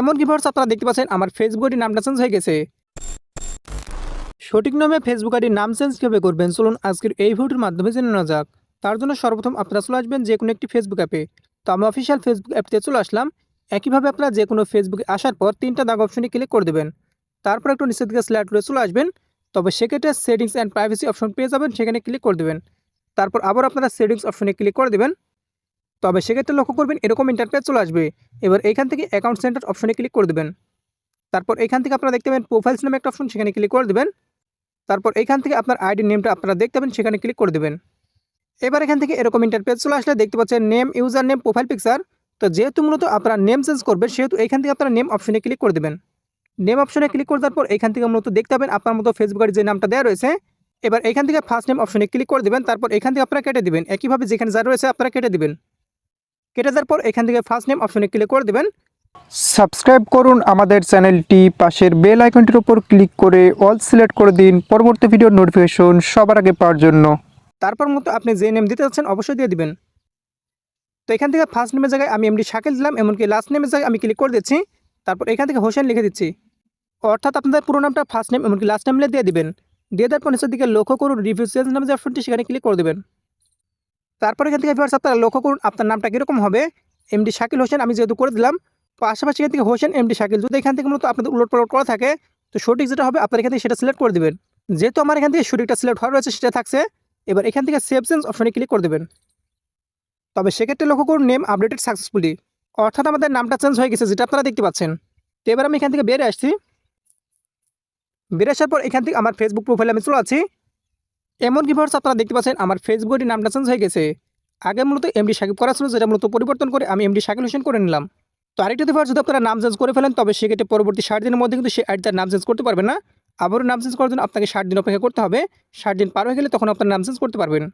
এমন কি ভার্স আপনারা দেখতে পাচ্ছেন? আমার ফেসবুক আইডির নামটা চেঞ্জ হয়ে গেছে। সঠিক নামে ফেসবুক আইডির নাম চেঞ্জ কীভাবে করবেন? চলুন আজকের এই ভিডিওর মাধ্যমে জেনে নেওয়া যাক। তার জন্য সর্বপ্রথম আপনারা চলে আসবেন যে কোনো একটি ফেসবুক অ্যাপে তো আমি অফিসিয়াল ফেসবুক অ্যাপতে চলে আসলাম। একইভাবে আপনারা যে কোনো ফেসবুকে আসার পর তিনটা দাগ অপশনে ক্লিক করে দেবেন। তারপর একটু নিচের দিকে স্ল্যাট করে চলে আসবেন। তবে সেক্ষেত্রে সেটিংস অ্যান্ড প্রাইভেসি অপশন পেয়ে যাবেন, সেখানে ক্লিক করে দেবেন। তারপর আবার আপনারা সেটিংস অপশনে ক্লিক করে দেবেন। তবে সেক্ষেত্রে লক্ষ্য করবেন এরকম ইন্টারপেজ চলে আসবে। এবার এখান থেকে অ্যাকাউন্ট সেন্টার অপশনে ক্লিক করে দেবেন। তারপর এখান থেকে আপনারা দেখতে পাবেন প্রোফাইলস নামে একটা অপশন সেখানে ক্লিক করে দেবেন। তারপর এখান থেকে আপনার আইডি নেমটা আপনারা দেখতে পাবেন, সেখানে ক্লিক করে দেবেন। এবার এখান থেকে এরকম ইন্টারপেজ চলে আসলে দেখতে পাচ্ছেন name user name profile picture তো যেহেতু মূলত আপনারা নেম চেঞ্জ করবেন, সেহেতু এখান থেকে আপনারা নেম অপশনে ক্লিক করে দেবেন। নেম অপশনে ক্লিক করে দেওয়ার পর এখান থেকে মূলত দেখতে পাবেন আপনার মতো ফেসবুকের যে নামটা দেওয়া রয়েছে। এবার এখান থেকে ফার্স্ট নেম অপশনে ক্লিক করে দেবেন, তারপর এখান থেকে আপনারা কেটে দেবেন। একইভাবে যেখানে যা রয়েছে আপনারা কেটে দেবেন। কেটে দেওয়ার পর এখান থেকে ফার্স্ট নেম অপশনে ক্লিক করে দেবেন। সাবস্ক্রাইব করুন আমাদের চ্যানেলটি। পাশের বেল আইকনটির উপর ক্লিক করে অল সিলেক্ট করে দিন। পরবর্তী ভিডিওর নোটিফিকেশন সবার আগে পাওয়ার জন্য। তারপর মতো আপনি যে নেম দিতে চাচ্ছেন অবশ্যই দিয়ে দিবেন। তো এখান থেকে ফার্স্ট নেমের জায়গায় আমি এমডি শাকিল দিলাম, এমনকি লাস্ট নেমের জায়গায় আমি ক্লিক করে দিচ্ছি। তারপর এখান থেকে হোসেন লিখে দিচ্ছি। অর্থাৎ আপনাদের পুরো নামটা ফার্স্ট নেম এমনকি লাস্ট নেম দিয়ে দিবেন। দিয়ে দেওয়ার পর নিচের দিকে লক্ষ্য করুন রিভিউ চেঞ্জ নামে যে অপশনটি সেখানে ক্লিক করে দেবেন। তারপর এখান থেকে ভিউয়ার্স আপনারা লক্ষ্য করুন আপনার নামটা কীরকম হবে? এমডি শাকিল হোসেন আমি যেহেতু করে দিলাম পাশাপাশি এখান থেকে হোসেন এমডি শাকিল যদি এখান থেকে মূলত আপনাদের উলট পালট করা থাকে, তো সঠিক যেটা হবে, আপনার এখান থেকে সেটা সিলেক্ট করে দেবেন। যেহেতু আমার এখান থেকে সঠিকটা সিলেক্ট হওয়া রয়েছে, সেটা থাকছে, এবার এখান থেকে সেভ চেঞ্জ অপশনে ক্লিক করে দেবেন। তবে সেক্ষেত্রে লক্ষ্য করুন নেম আপডেটেড সাকসেসফুলি অর্থাৎ আমাদের নামটা চেঞ্জ হয়ে গেছে, যেটা আপনারা দেখতে পাচ্ছেন। তো এবার আমি এখান থেকে বেরিয়ে আসছি। বেরিয়ে আসার পর এখান থেকে আমার ফেসবুক প্রোফাইলে আমি চলে আছি এমন কি ভার্স আপনারা দেখতে পাচ্ছেন? আমার ফেসবুকের নামটা চেঞ্জ হয়ে গেছে। আগে মূলত এমডি সাকিব করা ছিল, যেটা মূলত পরিবর্তন করে আমি এমডি শাকিল হোসেন করে নিলাম। তো আরেকটা ভার্স যদি আপনারা নাম চেঞ্জ করে ফেলেন, তবে সেক্ষেত্রে পরবর্তী ষাট দিনের মধ্যে কিন্তু সে আইডিটার নাম চেঞ্জ করতে পারবে না। আবারও নাম চেঞ্জ করার জন্য আপনাকে ষাট দিন অপেক্ষা করতে হবে। ষাট দিন পার হয়ে গেলে তখন আপনার নাম চেঞ্জ করতে পারবেন।